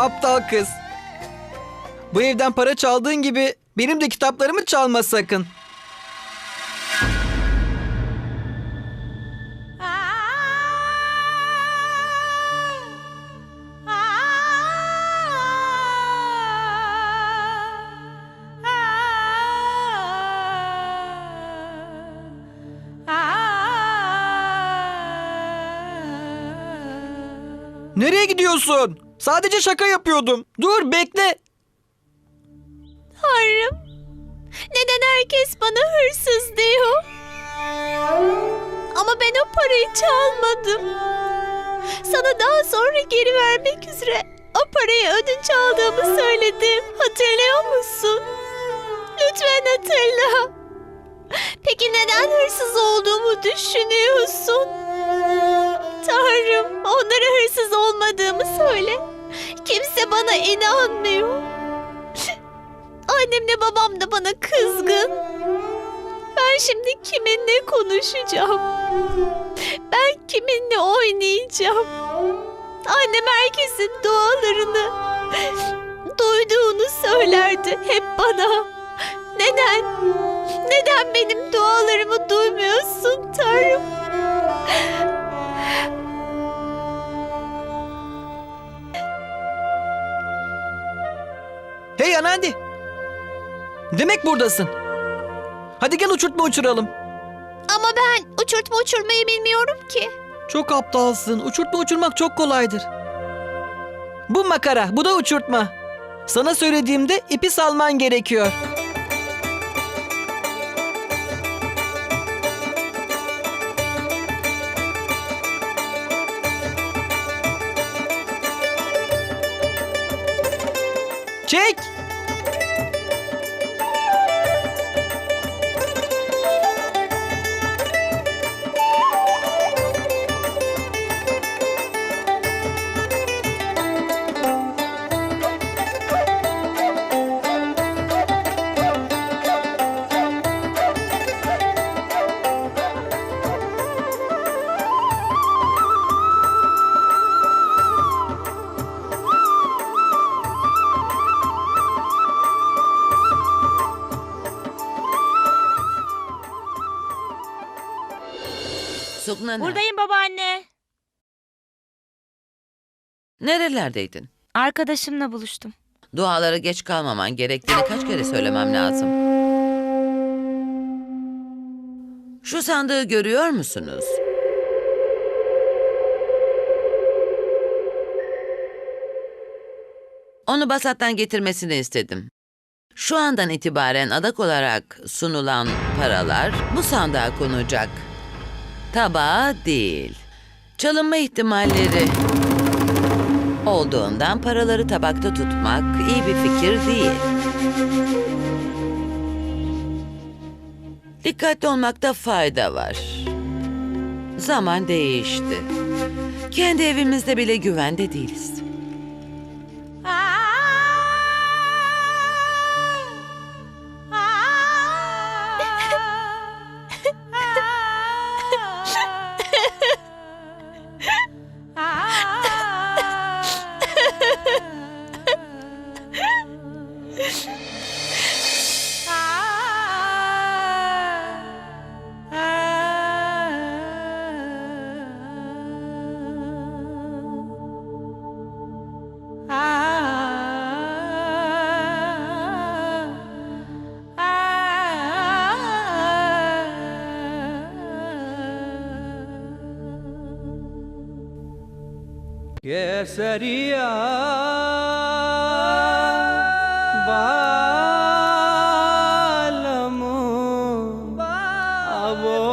aptal kız. Bu evden para çaldığın gibi benim de kitaplarımı çalma sakın. Nereye gidiyorsun? Sadece şaka yapıyordum. Dur bekle. Tanrım. Neden herkes bana hırsız diyor? Ama ben o parayı çalmadım. Sana daha sonra geri vermek üzere o parayı ödünç aldığımı söyledim. Hatırlıyor musun? Lütfen hatırla. Peki neden hırsız olduğumu düşünüyorsun? Tanrım, onlara hırsız olmadığımı söyle. Kimse bana inanmıyor. Annemle babam da bana kızgın. Ben şimdi kiminle konuşacağım? Ben kiminle oynayacağım? Annem herkesin dualarını duyduğunu söylerdi hep bana. Neden? Neden benim dualarımı Hey Anandi. Demek buradasın. Hadi gel uçurtma uçuralım. Ama ben uçurtma uçurmayı bilmiyorum ki. Çok aptalsın. Uçurtma uçurmak çok kolaydır. Bu makara, bu da uçurtma. Sana söylediğimde ipi salman gerekiyor. Çek. Suknana. Buradayım babaanne. Nerelerdeydin? Arkadaşımla buluştum. Dualara geç kalmaman gerektiğini kaç kere söylemem lazım. Şu sandığı görüyor musunuz? Onu Basat'tan getirmesini istedim. Şu andan itibaren adak olarak sunulan paralar bu sandığa konacak. Tabağa değil. Çalınma ihtimalleri olduğundan paraları tabakta tutmak iyi bir fikir değil. Dikkatli olmakta fayda var. Zaman değişti. Kendi evimizde bile güvende değiliz. ¿Qué sería? Ah. Bye.